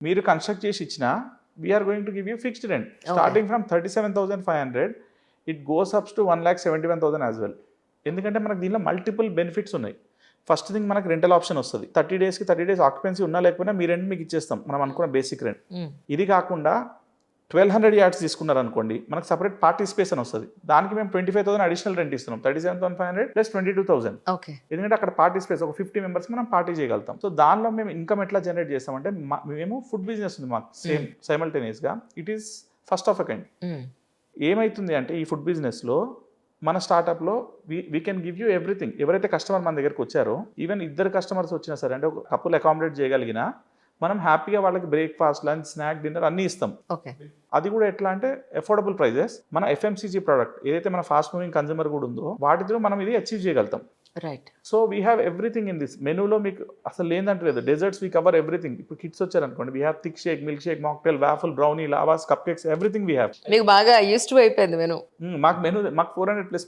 మీరు కన్స్ట్రక్ట్ చేసి ఇచ్చిన we're going to give you fixed rent starting from thirty seven thousand five hundred it goes ups to one lakh seventy one thousand as well ఎందుకంటే మనకు దీనిలో multiple benefits ఉన్నాయి. First thing మనకు rental option వస్తుంది. Thirty డేస్కి thirty days occupancy ఉన్నా లేకపోయినా మీ rent మీకు ఇచ్చేస్తాం. మనం అనుకున్న బేసిక్ రెంట్ మ్మ్. ఇది కాకుండా ట్వెల్వ్ హండ్రెడ్ యార్డ్స్ తీసుకున్నారు అనుకోండి మనకు సపరేట్ పార్టీ స్పేస్ అని వస్తుంది. దానికి మేము twenty five thousand additional rent ఇస్తున్నాం. Thirty seven thousand five hundred plus twenty two thousand okay ఎందుకంటే అక్కడ పార్టీ స్పేస్ ఒక ఫిఫ్టీ మెంబర్స్ మనం పార్టీ చేయగలుగుతాం. సో దానిలో మేము ఇన్కమ్ ఎట్లా జనరేట్ చేస్తామంటే మేము ఫుడ్ బిజినెస్ ఉంది మాకు same సైమల్టేనియస్గా it is first of a kind hmm. ఏమైతుంది అంటే ఈ ఫుడ్ బిజినెస్లో మన స్టార్టప్లో we we can give you everything ఎవరైతే కస్టమర్ మన దగ్గరకు వచ్చారో ఈవెన్ ఇద్దరు కస్టమర్స్ వచ్చినా సరే అంటే ఒక కప్పులు అకామిడేట్ చేయగలిగినా మనం హ్యాపీగా వాళ్ళకి బ్రేక్ఫాస్ట్ లంచ్ స్నాక్ డిన్నర్ అన్నీ ఇస్తాం. ఓకే. అది కూడా ఎట్లా అంటే అఫోర్డబుల్ ప్రైజెస్. మన ఎఫ్ఎంసీజీ ప్రోడక్ట్ ఏదైతే మన ఫాస్ట్ మూవింగ్ కన్జ్యూమర్ కూడా ఉందో వాటితో మనం ఇది అచీవ్ చేయగలుగుతాం. Right. So we have everything in this. మెనూలో మీకు అసలు లేదంటే లేదు డెజర్ట్స్ వీ కవర్ ఎవ్రీథింగ్. ఇప్పుడు కిడ్స్ వచ్చారనుకోండి we have thick shake milk shake mocktail waffle brownie lavas cup cakes everything we have. మీకు బాగా యూస్ టు అయిపోయింది మెను. మాకు మెనూ మాకు ఫోర్ హండ్రెడ్ ప్లస్